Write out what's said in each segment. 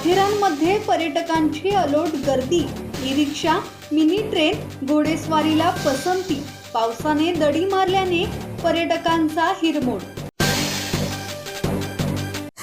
माथेरानमध्ये पर्यटकांची अलोट गर्दी. ई रिक्षा मिनी ट्रेन घोडेस्वारीला पसंती. पावसाने दडी मारल्याने पर्यटकांचा हिरमोड.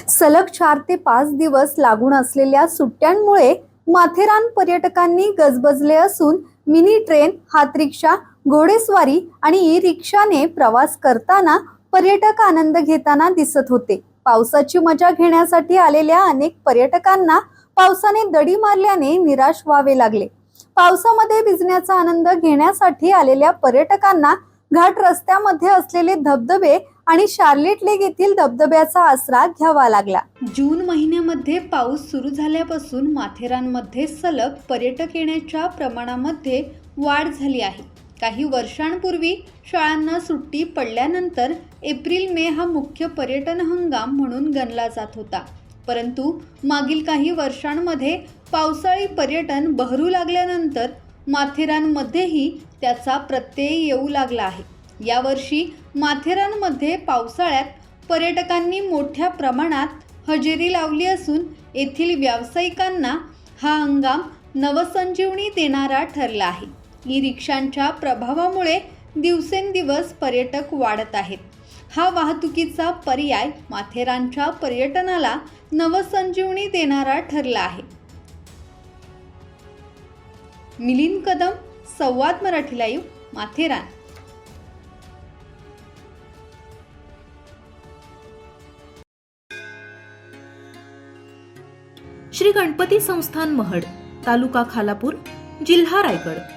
सलग चार ते पाच दिवस लागून असलेल्या सुट्ट्यांमुळे माथेरान पर्यटकांनी गजबजले असून मिनी ट्रेन हातरिक्षा घोडेस्वारी आणि ई रिक्षाने प्रवास करताना पर्यटक आनंद घेताना दिसत होते. पावसाची मजा घेण्यासाठी आलेल्या अनेक पर्यटकांना पावसाने दडी मारल्याने निराश व्हावे लागले. पावसामध्ये भिजण्याचा आनंद घेण्यासाठी आलेल्या पर्यटकांना घाट रस्त्यामध्ये असलेले धबधबे आणि शार्लेट लेक येथील धबधब्याचा आसरा घ्यावा लागला. जून महिन्यामध्ये पाऊस सुरू झाल्यापासून माथेरानमध्ये सलग पर्यटक येण्याच्या प्रमाणामध्ये वाढ झाली आहे. काही वर्षांपूर्वी शाळांना सुट्टी पडल्यानंतर एप्रिल मे हा मुख्य पर्यटन हंगाम म्हणून गणला जात होता. परंतु मागील काही वर्षांमध्ये पावसाळी पर्यटन बहरू लागल्यानंतर माथेरानमध्येही त्याचा प्रत्यय येऊ लागला आहे. यावर्षी माथेरानमध्ये पावसाळ्यात पर्यटकांनी मोठ्या प्रमाणात हजेरी लावली असून येथील व्यावसायिकांना हा हंगाम नवसंजीवनी देणारा ठरला आहे. ई रिक्षांच्या प्रभावामुळे दिवसेंदिवस पर्यटक वाढत आहेत. हा वाहतुकीचा पर्याय माथेरानच्या पर्यटनाला नवसंजीवनी देणारा ठरला आहे. मिलिंद कदम संवाद मराठी लाईव्ह माथेरान. श्री गणपती संस्थान महड तालुका खालापूर जिल्हा रायगड.